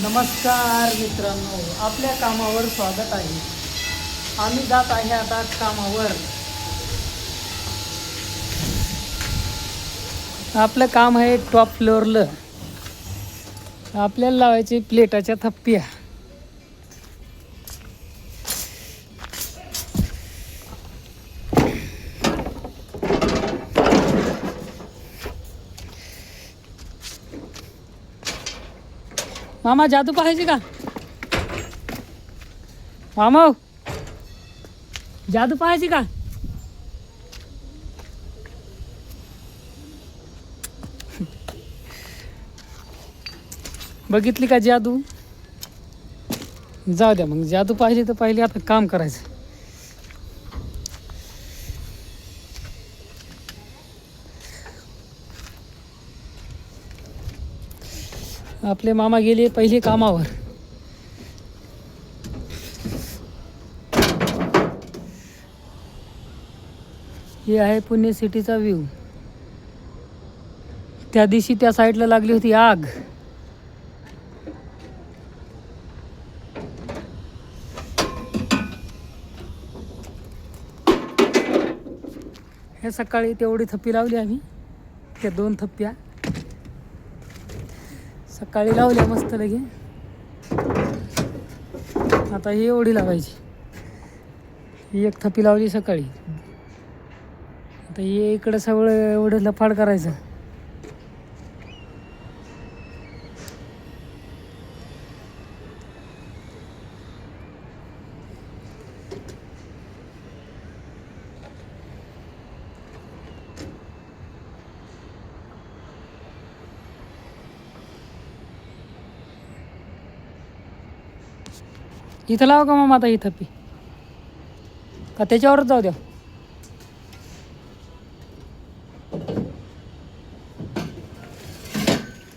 नमस्कार मित्रांनो आपल्या कामावर स्वागत आहे. आम्ही जात आहे आता कामावर. आपलं काम आहे टॉप फ्लोअरलं आपल्याला लावायचे प्लेटाच्या थप्प्या. मामा जादू पाहायची का? मामा हो. जादू पाहायची का? बघितली का जादू? जाऊ द्या मग जादू पाहिजे तर पहिले आता काम करायचं. आपले मामा गेले पहिले कामावर. हे आहे पुणे सिटीचा व्ह्यू. त्या दिवशी त्या साईडला लागली होती आग. हे सकाळी तेवढी थप्पी लावली आम्ही. त्या दोन थप्प्या. सकाळी लावल्या मस्त लगे. आता ही एवढी लावायची. ही एक थपी लावली सकाळी. आता हे इकडं सगळं एवढं लफाड करायचं. इथं लावा का मग आता ही थप्पी का त्याच्यावरच जाऊ द्या.